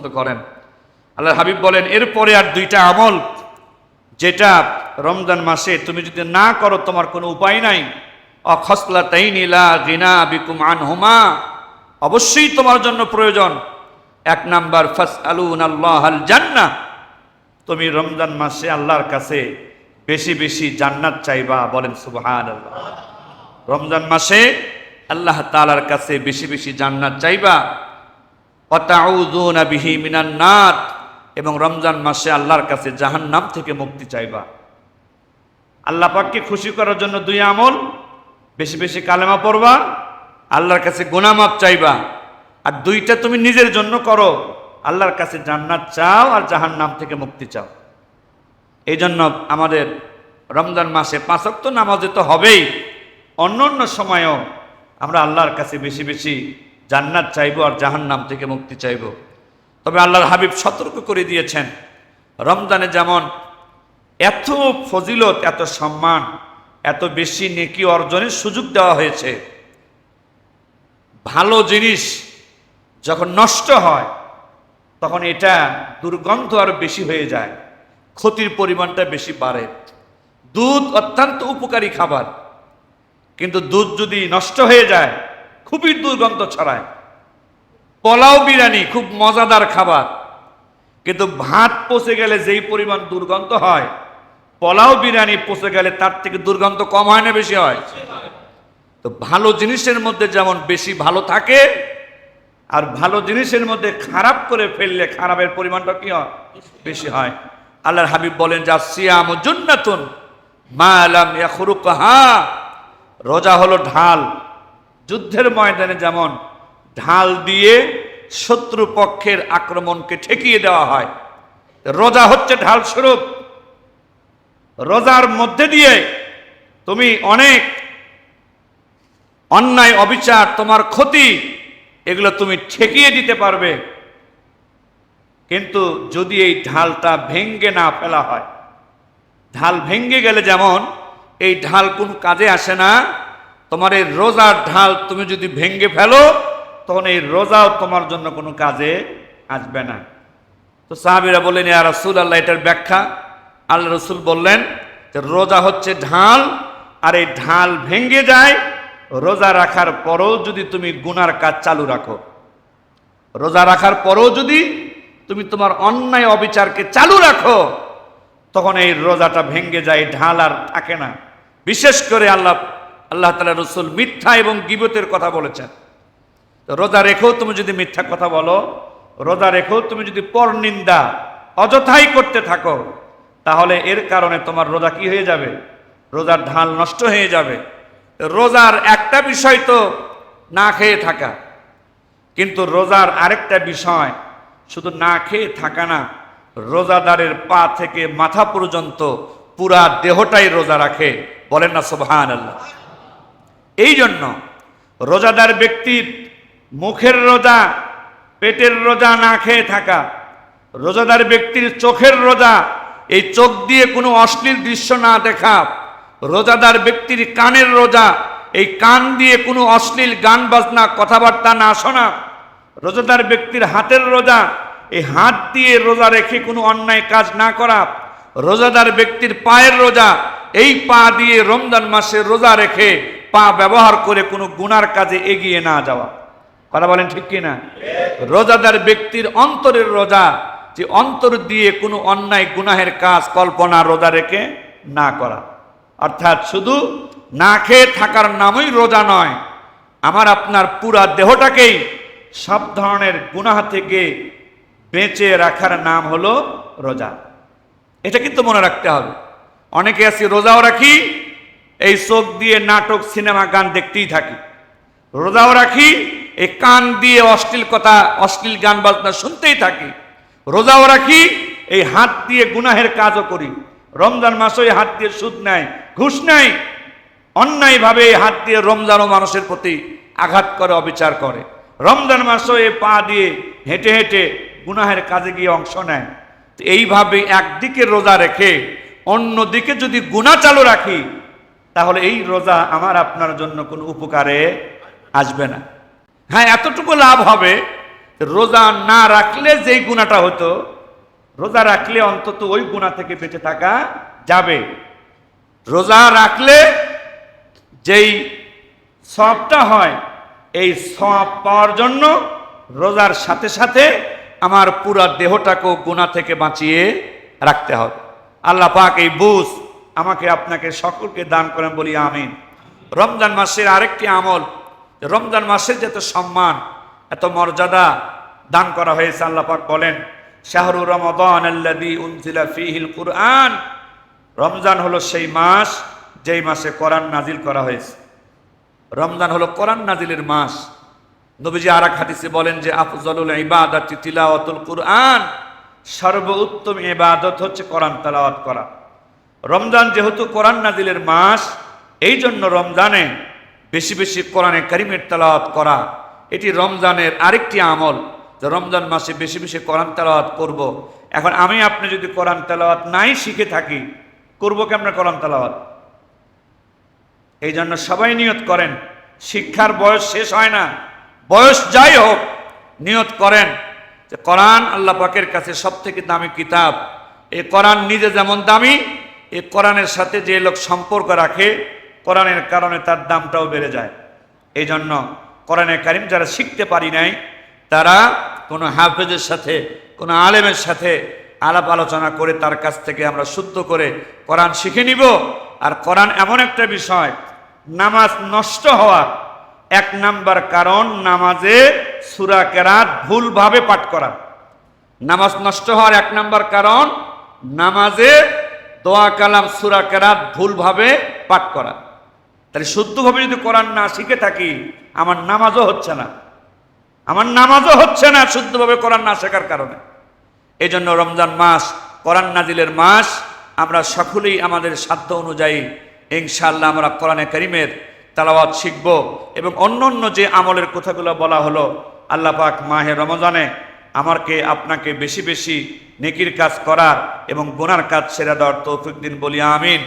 পছন্দ করেন। আল্লাহ হাবিব বলেন, এরপরে আর দুইটা আমল যেটা রমজান মাসে তুমি যদি না করো, তোমার কোনো উপায় নাই। অখসলা তাই নীলা গিনা বিকুম আনহুমা। অবশ্যই তোমার জন্য প্রয়োজন। এক নাম্বার ফাস আলুন আল্লাহ আল জান্না তুমি রমজান মাসে আল্লাহর কাছে বেশি বেশি জান্নাত চাইবা বলেন সুবহান রমজান মাসে আল্লাহ তালার কাছে বেশি বেশি জান্নাত চাইবা। নার। এবং রমজান মাসে আল্লাহর কাছে জাহান্নাম থেকে মুক্তি চাইবা। আল্লাহ পাককে খুশি করার জন্য দুই আমল, বেশি বেশি কালেমা পড়বা, আল্লাহর কাছে গুনামাপ চাইবা। আর দুইটা তুমি নিজের জন্য করো, আল্লাহর কাছে জান্নাত চাও আর জাহান্নাম থেকে মুক্তি চাও। এই জন্য আমাদের রমজান মাসে পাঁচক্ত নামাজে তো হবেই। অন্য অন্য সময়েও আমরা আল্লাহর কাছে বেশি বেশি জান্নাত চাইব আর জাহান্নাম থেকে মুক্তি চাইব। তবে আল্লাহর হাবিব সতর্ক করে দিয়েছেন, রমজানে যেমন এত ফজিলত, এত সম্মান, এত বেশি নেকি অর্জনের সুযোগ দেওয়া হয়েছে। ভালো জিনিস যখন নষ্ট হয়, তখন এটা দুর্গন্ধ আরও বেশি হয়ে যায়, ক্ষতির পরিমাণটা বেশি বাড়ে। দুধ অত্যন্ত উপকারী খাবার, কিন্তু দুধ যদি নষ্ট হয়ে যায় খুবই দুর্গন্ধ ছড়ায়। পোলাও বিরিয়ানি খুব মজাদার খাবার। কিন্তু ভাত পচে গেলে যেই পরিমাণ দুর্গন্ধ হয়, পোলাও বিরিয়ানি পচে গেলে তার থেকে দুর্গন্ধ কম হয় না বেশি হয়। তো ভালো জিনিসের মধ্যে যেমন বেশি ভালো থাকে, আর ভালো জিনিসের মধ্যে খারাপ করে ফেললে খারাপের পরিমাণটা কি হয়? বেশি হয়। আল্লাহর হাবিব বলেন যা সিয়াম জুন্নাতুন মা আলাম ইয়াখরুকহা। রোজা হলো ঢাল। যুদ্ধের ময়দানে যেমন ঢাল দিয়ে শত্রু পক্ষের আক্রমণকে ঠেকিয়ে দেওয়া হয়, রোজা হচ্ছে ঢাল স্বরূপ। রোজার মধ্যে দিয়ে তুমি অনেক অন্যায়, অবিচার, তোমার ক্ষতি, এগুলো তুমি ঠেকিয়ে দিতে পারবে। কিন্তু যদি এই ঢালটা ভেঙ্গে না ফেলা হয়, ঢাল ভেঙ্গে গেলে যেমন এই ঢাল কোন কাজে আসে না তোমার এই রোজার ঢাল তুমি যদি ভেঙ্গে ফেলো, তখন এই রোজাও তোমার জন্য কোনো কাজে আসবে না। তো সাহাবিরা বললেন, ইয়া রসুল আল্লাহ এটার ব্যাখ্যা। আল্লাহ রসুল বললেন যে রোজা হচ্ছে ঢাল, আর এই ঢাল ভেঙ্গে যায়, রোজা রাখার পরও যদি তুমি গুনার কাজ চালু রাখো। রোজা রাখার পরও যদি তুমি তোমার অন্যায় অবিচারকে চালু রাখো, তখন এই রোজাটা ভেঙ্গে যায়, ঢাল আর থাকে না। বিশেষ করে আল্লাহ আল্লাহ তালা রসুল মিথ্যা এবং গিবতের কথা বলেছেন। রোজা রেখেও তুমি যদি মিথ্যা কথা বলো, রোজা রেখেও তুমি যদি পরনিন্দা অযথাই করতে থাকো, তাহলে এর কারণে তোমার রোজা কি হয়ে যাবে? রোজার ঢাল নষ্ট হয়ে যাবে। রোজার একটা বিষয় তো না খেয়ে থাকা। কিন্তু রোজার আরেকটা বিষয় শুধু না খেয়ে থাকা না, রোজাদারের পা থেকে মাথা পর্যন্ত পুরা দেহটাই রোজা রাখে। বলেন না সোভান আল্লাহ এই জন্য রোজাদার ব্যক্তির মুখের রোজা, পেটের রোজা না খেয়ে থাকা, রোজাদার ব্যক্তির চোখের রোজা, এই চোখ দিয়ে কোনো অশ্লীল দৃশ্য না দেখা, রোজাদার ব্যক্তির কানের রোজা, এই কান দিয়ে কোনো অশ্লীল গান, বাজনা, কথাবার্তা না শোনা, রোজাদার ব্যক্তির হাতের রোজা, এই হাত দিয়ে রোজা রেখে কোনো অন্যায় কাজ না করা, রোজাদার ব্যক্তির পায়ের রোজা, এই পা দিয়ে রমজান মাসে রোজা রেখে পা ব্যবহার করে কোনো গুনার কাজে এগিয়ে না যাওয়া। কথা বলেন ঠিক কিনা রোজাদার ব্যক্তির অন্তরের রোজা, যে অন্তর দিয়ে কোনো অন্যায়, গুনাহের কাজ কল্পনা রোজা রেখে না করা। অর্থাৎ শুধু না খেয়ে থাকার নামই রোজা নয়, আমার আপনার পুরা দেহটাকেই সব ধরনের গুনাহ থেকে বেঁচে রাখার নাম হলো রোজা। এটা কিন্তু মনে রাখতে হবে। অনেকে আছি, রোজাও রাখি এই চোখ দিয়ে নাটক, সিনেমা, গান দেখতেই থাকি। রোজাও রাখি, এই কান দিয়ে অশ্লীল কথা, অশ্লীল গান বাজনা শুনতেই থাকি। রোজাও রাখি, এই হাত দিয়ে গুনাহের কাজও করি। রমজান মাসে হাত দিয়ে সুদ নেয় ঘুষ নেয় অন্যায়ভাবে এই হাত দিয়ে রমজানও মানুষের প্রতি আঘাত করে, অবিচার করে। রমজান মাসে এই পা দিয়ে হেঁটে হেঁটে গুনাহের কাজে গিয়ে অংশ নেয়। তো এইভাবে একদিকে রোজা রেখে, অন্যদিকে যদি গুণা চালু রাখি তাহলে এই রোজা আমার আপনার জন্য কোনো উপকারে আসবে না। হ্যাঁ এতটুকু লাভ হবে, রোজা না রাখলে যেই গুণাটা হতো, রোজা রাখলে অন্তত ওই গুণা থেকে বেঁচে থাকা যাবে। রোজা রাখলে যেই সবটা হয়, এই সব পাওয়ার জন্য রোজার সাথে সাথে আমার পুরা দেহটাকেও গুণা থেকে বাঁচিয়ে রাখতে হবে। আল্লাহ পাক এই বুঝ আমাকে আপনাকে সকলকে দান করেন বলি আমিন। রমজান মাসের আরেকটি আমল, রমজান মাসের যত সম্মান, এত মর্যাদা দান করা হয়েছে, আল্লাহ পাক বলেন শাহরু রমাদান ফীহিল কুরআন। রমজান হলো সেই মাস, যেই মাসে কোরআন নাজিল করা হয়েছে। রমজান হলো কোরআন নাজিলের মাস। নবীজি আর এক হাদিসে বলেন যে, আফজলুল ইবাদাতি তিলাওয়াতুল কুরআন, সর্বোত্তম ইবাদত হচ্ছে কোরআন তেলাওয়াত করা। রমজান যেহেতু কোরআন নাজিলের মাস, এই জন্য রমজানে বেশি বেশি কোরআনে কারিমের তেলাওয়াত করা, এটি রমজানের আরেকটি আমল যে রমজান মাসে বেশি বেশি কোরআন তেলাওয়াত করব। এখন আমি আপনি যদি কোরআন তেলাওয়াত নাই শিখে থাকি, করব কেমন কোরআন তেলাওয়াত এই জন্য সবাই নিয়ত করেন, শিক্ষার বয়স শেষ হয় না, বয়স যাই হোক, নিয়ত করেন যে কোরআন আল্লাহ পাকের কাছে সব থেকে দামি কিতাব এই কোরআন নিজে যেমন দামি এই কোরআনের সাথে যে লোক সম্পর্ক রাখে, কোরআনের কারণে তার দামটাও বেড়ে যায়। এই জন্য কোরআনের কারিম যারা শিখতে পারি নাই, তারা কোনো হাফেজের সাথে, কোনো আলেমের সাথে আলাপ আলোচনা করে তার কাছ থেকে আমরা শুদ্ধ করে কোরআন শিখে নিব। আর কোরআন এমন একটা বিষয়, নামাজ নষ্ট হওয়ার এক নাম্বার কারণ নামাজে সুরা কেরাত ভুলভাবে পাঠ করা। নামাজ নষ্ট হওয়ার এক নাম্বার কারণ নামাজে দোয়া কালাম সুরা কেরাত ভুলভাবে পাঠ করা। তাহলে শুদ্ধভাবে যদি কোরআন না শিখে থাকি, আমার নামাজও হচ্ছে না। আমার নামাজও হচ্ছে না শুদ্ধভাবে কোরআন না শেখার কারণে। এই জন্য রমজান মাস, কোরআন নাজিলের মাস, আমরা সকলেই আমাদের সাধ্য অনুযায়ী ইনশাআল্লাহ আমরা কোরআনে করিমের তালাওয়াত শিখব এবং অন্য অন্য যে আমলের কথাগুলো বলা হলো, আল্লাহ পাক মাহে রমজানে আমাকে আপনাকে বেশি বেশি নেকির কাজ করার এবং গোনার কাজ সেরে দেওয়ার তৌফিক দিন বলি, আমিন।